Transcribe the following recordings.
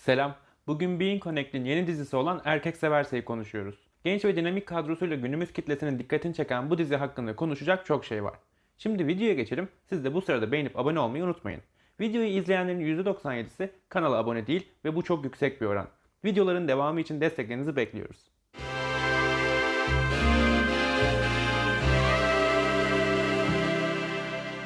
Selam. Bugün Being Connect'in yeni dizisi olan Erkek Seversey'i konuşuyoruz. Genç ve dinamik kadrosuyla günümüz kitlesinin dikkatini çeken bu dizi hakkında konuşacak çok şey var. Şimdi videoya geçelim. Siz de bu sırada beğenip abone olmayı unutmayın. Videoyu izleyenlerin %97'si kanala abone değil ve bu çok yüksek bir oran. Videoların devamı için desteklerinizi bekliyoruz.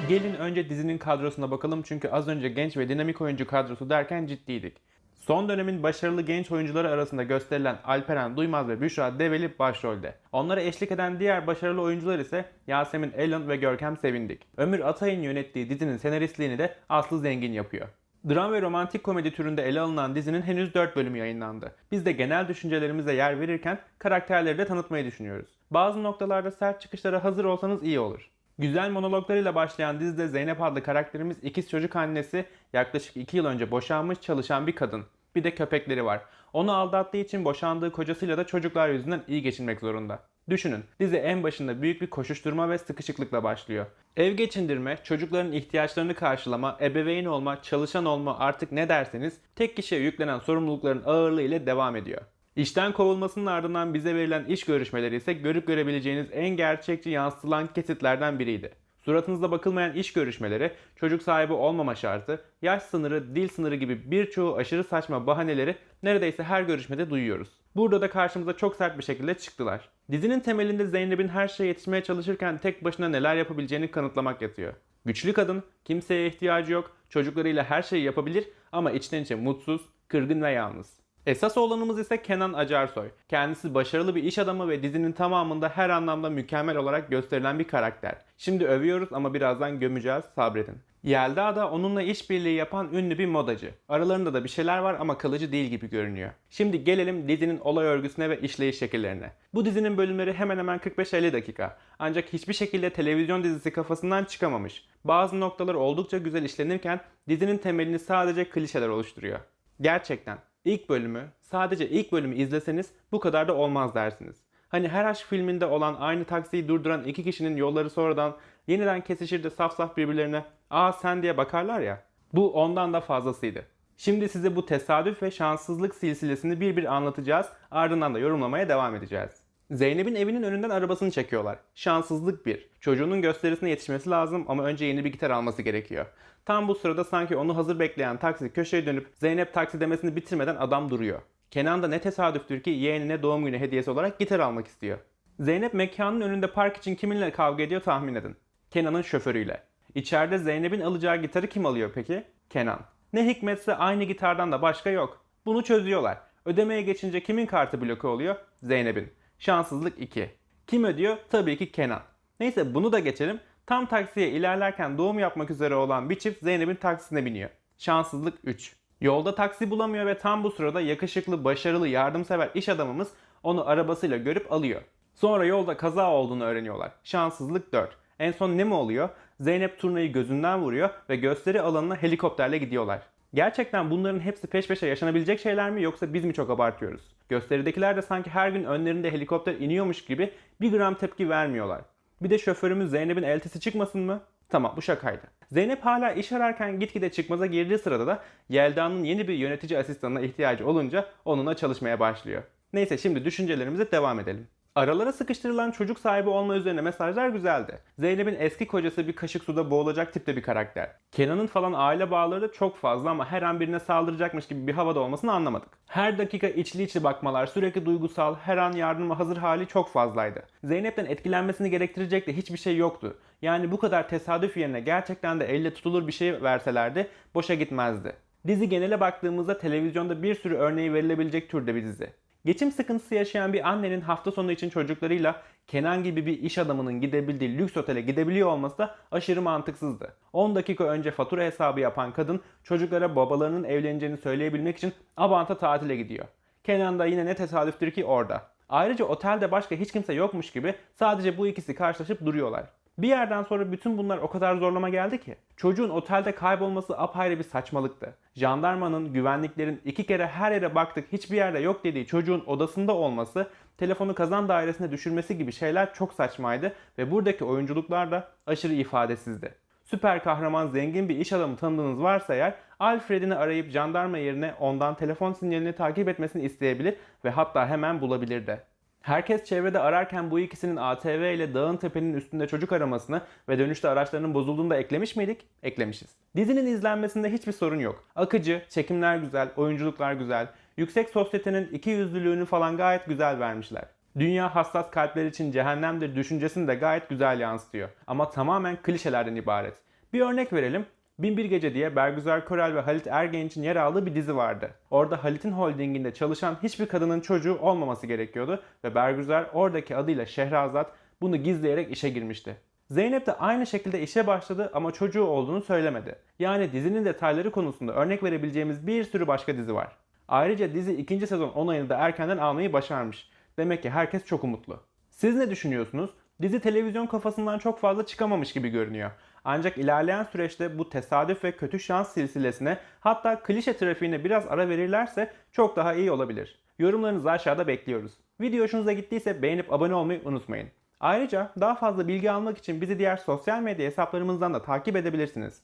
Gelin önce dizinin kadrosuna bakalım çünkü az önce genç ve dinamik oyuncu kadrosu derken ciddiydik. Son dönemin başarılı genç oyuncuları arasında gösterilen Alperen Duymaz ve Büşra Develi başrolde. Onlara eşlik eden diğer başarılı oyuncular ise Yasemin Ellen ve Görkem Sevindik. Ömür Atay'ın yönettiği dizinin senaristliğini de Aslı Zengin yapıyor. Dram ve romantik komedi türünde ele alınan dizinin henüz 4 bölümü yayınlandı. Biz de genel düşüncelerimize yer verirken karakterleri de tanıtmayı düşünüyoruz. Bazı noktalarda sert çıkışlara hazır olsanız iyi olur. Güzel monologlarıyla başlayan dizide Zeynep adlı karakterimiz ikiz çocuk annesi, yaklaşık 2 yıl önce boşanmış çalışan bir kadın. Bir de köpekleri var. Onu aldattığı için boşandığı kocasıyla da çocuklar yüzünden iyi geçinmek zorunda. Düşünün, dizi en başında büyük bir koşuşturma ve sıkışıklıkla başlıyor. Ev geçindirme, çocukların ihtiyaçlarını karşılama, ebeveyn olma, çalışan olma artık ne derseniz tek kişiye yüklenen sorumlulukların ağırlığı ile devam ediyor. İşten kovulmasının ardından bize verilen iş görüşmeleri ise görüp görebileceğiniz en gerçekçi yansıtılan kesitlerden biriydi. Suratınızda bakılmayan iş görüşmeleri, çocuk sahibi olmama şartı, yaş sınırı, dil sınırı gibi birçoğu aşırı saçma bahaneleri neredeyse her görüşmede duyuyoruz. Burada da karşımıza çok sert bir şekilde çıktılar. Dizinin temelinde Zeynep'in her şeye yetişmeye çalışırken tek başına neler yapabileceğini kanıtlamak yatıyor. Güçlü kadın, kimseye ihtiyacı yok, çocuklarıyla her şeyi yapabilir ama içten içe mutsuz, kırgın ve yalnız. Esas olanımız ise Kenan Acarsoy. Kendisi başarılı bir iş adamı ve dizinin tamamında her anlamda mükemmel olarak gösterilen bir karakter. Şimdi övüyoruz ama birazdan gömeceğiz sabredin. Yelda da onunla işbirliği yapan ünlü bir modacı. Aralarında da bir şeyler var ama kalıcı değil gibi görünüyor. Şimdi gelelim dizinin olay örgüsüne ve işleyiş şekillerine. Bu dizinin bölümleri hemen hemen 45-50 dakika. Ancak hiçbir şekilde televizyon dizisi kafasından çıkamamış. Bazı noktalar oldukça güzel işlenirken dizinin temelini sadece klişeler oluşturuyor. Gerçekten ilk bölümü, sadece ilk bölümü izleseniz bu kadar da olmaz dersiniz. Hani her aşk filminde olan aynı taksiyi durduran iki kişinin yolları sonradan yeniden kesişir de saf saf birbirlerine ''Aa sen'' diye bakarlar ya. Bu ondan da fazlasıydı. Şimdi size bu tesadüf ve şanssızlık silsilesini bir bir anlatacağız, ardından da yorumlamaya devam edeceğiz. Zeynep'in evinin önünden arabasını çekiyorlar. Şanssızlık bir. Çocuğunun gösterisine yetişmesi lazım ama önce yeni bir gitar alması gerekiyor. Tam bu sırada sanki onu hazır bekleyen taksi köşeye dönüp Zeynep taksi demesini bitirmeden adam duruyor. Kenan da ne tesadüftür ki yeğenine doğum günü hediyesi olarak gitar almak istiyor. Zeynep mekanın önünde park için kiminle kavga ediyor tahmin edin. Kenan'ın şoförüyle. İçeride Zeynep'in alacağı gitarı kim alıyor peki? Kenan. Ne hikmetse aynı gitardan da başka yok. Bunu çözüyorlar. Ödemeye geçince kimin kartı bloke oluyor? Zeynep'in. Şanssızlık 2. Kim ödüyor? Tabii ki Kenan. Neyse bunu da geçelim. Tam taksiye ilerlerken doğum yapmak üzere olan bir çift Zeynep'in taksisine biniyor. Şanssızlık 3. Yolda taksi bulamıyor ve tam bu sırada yakışıklı, başarılı, yardımsever iş adamımız onu arabasıyla görüp alıyor. Sonra yolda kaza olduğunu öğreniyorlar. Şanssızlık 4. En son ne mi oluyor? Zeynep turnayı gözünden vuruyor ve gösteri alanına helikopterle gidiyorlar. Gerçekten bunların hepsi peş peşe yaşanabilecek şeyler mi yoksa biz mi çok abartıyoruz? Gösteridekiler de sanki her gün önlerinde helikopter iniyormuş gibi bir gram tepki vermiyorlar. Bir de şoförümüz Zeynep'in eltisi çıkmasın mı? Tamam bu şakaydı. Zeynep hala iş ararken gitgide çıkmaza girdiği sırada da Yelda'nın yeni bir yönetici asistanına ihtiyacı olunca onunla çalışmaya başlıyor. Neyse şimdi düşüncelerimize devam edelim. Aralara sıkıştırılan çocuk sahibi olma üzerine mesajlar güzeldi. Zeynep'in eski kocası bir kaşık suda boğulacak tipte bir karakter. Kenan'ın falan aile bağları da çok fazla ama her an birine saldıracakmış gibi bir havada olmasını anlamadık. Her dakika içli içli bakmalar, sürekli duygusal, her an yardıma hazır hali çok fazlaydı. Zeynep'ten etkilenmesini gerektirecek de hiçbir şey yoktu. Yani bu kadar tesadüf yerine gerçekten de elle tutulur bir şey verselerdi boşa gitmezdi. Dizi genele baktığımızda televizyonda bir sürü örneği verilebilecek türde bir dizi. Geçim sıkıntısı yaşayan bir annenin hafta sonu için çocuklarıyla Kenan gibi bir iş adamının gidebildiği lüks otele gidebiliyor olması da aşırı mantıksızdı. 10 dakika önce fatura hesabı yapan kadın çocuklara babalarının evleneceğini söyleyebilmek için Abant'a tatile gidiyor. Kenan da yine ne tesadüftür ki orada. Ayrıca otelde başka hiç kimse yokmuş gibi sadece bu ikisi karşılaşıp duruyorlar. Bir yerden sonra bütün bunlar o kadar zorlama geldi ki. Çocuğun otelde kaybolması apayrı bir saçmalıktı. Jandarmanın, güvenliklerin iki kere her yere baktık hiçbir yerde yok dediği çocuğun odasında olması, telefonu kazan dairesine düşürmesi gibi şeyler çok saçmaydı ve buradaki oyunculuklar da aşırı ifadesizdi. Süper kahraman zengin bir iş adamı tanıdığınız varsa eğer Alfred'ini arayıp jandarma yerine ondan telefon sinyalini takip etmesini isteyebilir ve hatta hemen bulabilir de. Herkes çevrede ararken bu ikisinin ATV ile dağın tepenin üstünde çocuk aramasını ve dönüşte araçlarının bozulduğunu da eklemiş miydik? Eklemişiz. Dizinin izlenmesinde hiçbir sorun yok. Akıcı, çekimler güzel, oyunculuklar güzel, yüksek sosyetenin iki yüzlülüğünü falan gayet güzel vermişler. Dünya hassas kalpler için cehennemdir düşüncesini de gayet güzel yansıtıyor. Ama tamamen klişelerden ibaret. Bir örnek verelim. Binbir Gece diye Bergüzar Korel ve Halit Ergenç'in yer aldığı bir dizi vardı. Orada Halit'in holdinginde çalışan hiçbir kadının çocuğu olmaması gerekiyordu ve Bergüzar oradaki adıyla Şehrazat bunu gizleyerek işe girmişti. Zeynep de aynı şekilde işe başladı ama çocuğu olduğunu söylemedi. Yani dizinin detayları konusunda örnek verebileceğimiz bir sürü başka dizi var. Ayrıca dizi ikinci sezon onayını da erkenden almayı başarmış. Demek ki herkes çok umutlu. Siz ne düşünüyorsunuz? Dizi televizyon kafasından çok fazla çıkamamış gibi görünüyor. Ancak ilerleyen süreçte bu tesadüf ve kötü şans silsilesine hatta klişe trafiğine biraz ara verirlerse çok daha iyi olabilir. Yorumlarınızı aşağıda bekliyoruz. Video hoşunuza gittiyse beğenip abone olmayı unutmayın. Ayrıca daha fazla bilgi almak için bizi diğer sosyal medya hesaplarımızdan da takip edebilirsiniz.